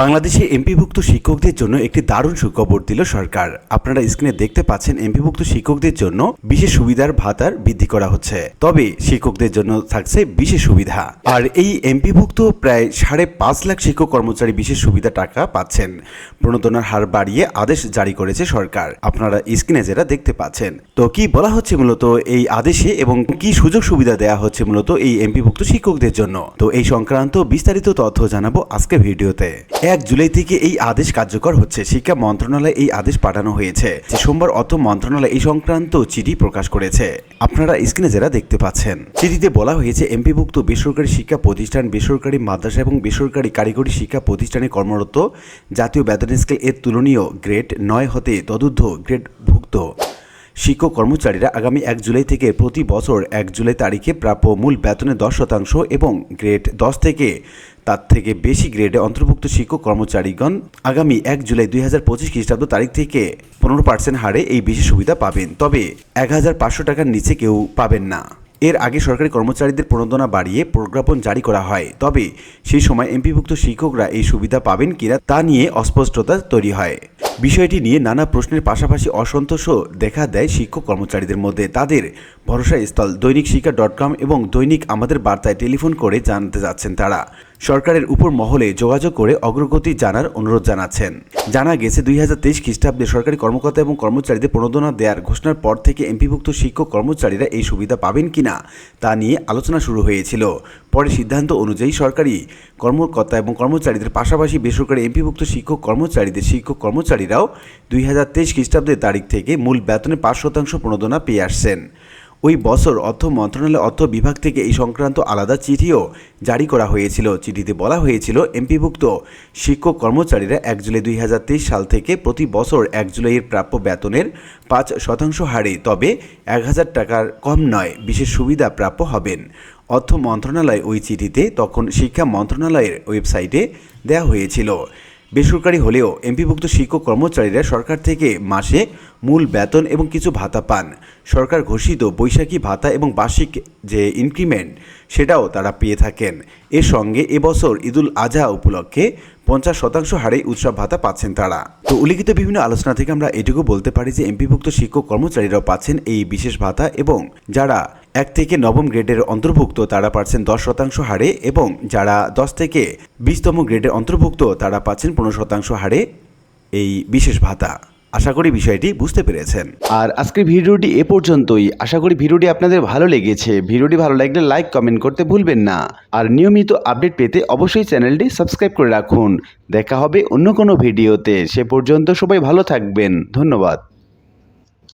বাংলাদেশে এমপিভুক্ত শিক্ষকদের জন্য একটি দারুণ সুখবর দিল সরকার। আপনারা স্ক্রিনে দেখতে পাচ্ছেন এমপিভুক্ত শিক্ষকদের জন্য বিশেষ সুবিধার ভাতার বৃদ্ধি করা হচ্ছে। তবে শিক্ষকদের জন্য থাকছে বিশেষ সুবিধা। আর এই এমপিভুক্ত প্রায় সাড়ে পাঁচ লাখ শিক্ষক কর্মচারী বিশেষ সুবিধা টাকা পাচ্ছেন। প্রণোদনার হার বাড়িয়ে আদেশ জারি করেছে সরকার। আপনারা স্ক্রিনে যেটা দেখতে পাচ্ছেন। তো কি বলা হচ্ছে মূলত এই আদেশে এবং কি সুযোগ সুবিধা দেওয়া হচ্ছে মূলত এই এমপিভুক্ত শিক্ষকদের জন্য? তো এই সংক্রান্ত বিস্তারিত তথ্য জানাব আজকে ভিডিওতে। এক জুলাই থেকে এই আদেশ কার্যকর হচ্ছে। শিক্ষা মন্ত্রণালয়ে এই আদেশ পাঠানো হয়েছে। সোমবার অর্থ মন্ত্রণালয় এই সংক্রান্ত চিঠি প্রকাশ করেছে। আপনারা স্ক্রিনে যারা দেখতে পাচ্ছেন, চিঠিতে বলা হয়েছে, এমপিভুক্ত বেসরকারি শিক্ষা প্রতিষ্ঠান, বেসরকারি মাদ্রাসা এবং বেসরকারি কারিগরি শিক্ষা প্রতিষ্ঠানে কর্মরত জাতীয় বেতন স্কেল এর তুলনীয় গ্রেড নয় হতে তদুর্ধ্ব গ্রেড ভুক্ত শিক্ষক কর্মচারীরা আগামী এক জুলাই থেকে প্রতি বছর এক জুলাই তারিখে প্রাপ্য মূল বেতনের দশ শতাংশ এবং গ্রেড দশ থেকে তার থেকে বেশি গ্রেডে অন্তর্ভুক্ত শিক্ষক কর্মচারীগণ আগামী এক জুলাই দুই হাজার পঁচিশ খ্রিস্টাব্দ তারিখ থেকে পনেরো পার্সেন্ট হারে এই বেশি সুবিধা পাবেন। তবে এক হাজার পাঁচশো টাকার নিচে কেউ পাবেন না। এর আগে সরকারি কর্মচারীদের প্রণোদনা বাড়িয়ে প্রজ্ঞাপন জারি করা হয়। তবে সেই সময় এমপিভুক্ত শিক্ষকরা এই সুবিধা পাবেন কিনা তা নিয়ে অস্পষ্টতা তৈরি হয়। বিষয়টি নিয়ে নানা প্রশ্নের পাশাপাশি অসন্তোষও দেখা দেয় শিক্ষক কর্মচারীদের মধ্যে। তাদের ভরসা স্থল দৈনিক শিক্ষা ডট কম এবং দৈনিক আমাদের বার্তায় টেলিফোন করে জানতে যাচ্ছেন তারা। সরকারের উপর মহলে যোগাযোগ করে অগ্রগতি জানার অনুরোধ জানাচ্ছেন। জানা গেছে, দুই হাজার তেইশ খ্রিস্টাব্দে সরকারি কর্মকর্তা এবং কর্মচারীদের প্রণোদনা দেওয়ার ঘোষণার পর থেকে এমপিভুক্ত শিক্ষক কর্মচারীরা এই সুবিধা পাবেন কিনা তা নিয়ে আলোচনা শুরু হয়েছিল। পরে সিদ্ধান্ত অনুযায়ী সরকারি কর্মকর্তা এবং কর্মচারীদের পাশাপাশি বেসরকারি এমপিভুক্ত শিক্ষক কর্মচারীদের শিক্ষক কর্মচারীরাও দুই হাজার তেইশ খ্রিস্টাব্দের তারিখ থেকে মূল বেতনে পাঁচ শতাংশ প্রণোদনা পেয়ে আসছেন। ওই বছর অর্থ মন্ত্রণালয় অর্থ বিভাগ থেকে এই সংক্রান্ত আলাদা চিঠিও জারি করা হয়েছিল। চিঠিতে বলা হয়েছিল, এমপিভুক্ত শিক্ষক কর্মচারীরা এক জুলাই দুই হাজার তেইশ সাল থেকে প্রতি বছর এক জুলাইয়ের প্রাপ্য বেতনের পাঁচ শতাংশ হারে, তবে এক হাজার টাকার কম নয়, বিশেষ সুবিধা প্রাপ্য হবেন। অর্থ মন্ত্রণালয় ওই চিঠিতে তখন শিক্ষা মন্ত্রণালয়ের ওয়েবসাইটে দেওয়া হয়েছিল। বেসরকারি হলেও এমপিভুক্ত শিক্ষক কর্মচারীরা সরকার থেকে মাসে মূল বেতন এবং কিছু ভাতা পান। সরকার ঘোষিত বৈশাখী ভাতা এবং বার্ষিক যে ইনক্রিমেন্ট, সেটাও তারা পেয়ে থাকেন। এর সঙ্গে এবছর ঈদুল আজহা উপলক্ষে পঞ্চাশ শতাংশ হারে উৎসব ভাতা পাচ্ছেন তারা। তো উল্লিখিত বিভিন্ন আলোচনা থেকে আমরা এটুকু বলতে পারি যে এমপিভুক্ত শিক্ষক কর্মচারীরাও পাচ্ছেন এই বিশেষ ভাতা এবং যারা এক থেকে নবম গ্রেডের অন্তর্ভুক্ত তারা পাচ্ছেন দশ শতাংশ হারে এবং যারা দশ থেকে বিশতম গ্রেডের অন্তর্ভুক্ত তারা পাচ্ছেন পনেরো শতাংশ হারে এই বিশেষ ভাতা। আশা করি বিষয়টি বুঝতে পেরেছেন। আর আজকের ভিডিওটি এ পর্যন্তই। আশা করি ভিডিওটি আপনাদের ভালো লেগেছে। ভিডিওটি ভালো লাগলে লাইক, কমেন্ট করতে ভুলবেন না। আর নিয়মিত আপডেট পেতে অবশ্যই চ্যানেলটি সাবস্ক্রাইব করে রাখুন। দেখা হবে অন্য কোনো ভিডিওতে। সে পর্যন্ত সবাই ভালো থাকবেন। ধন্যবাদ।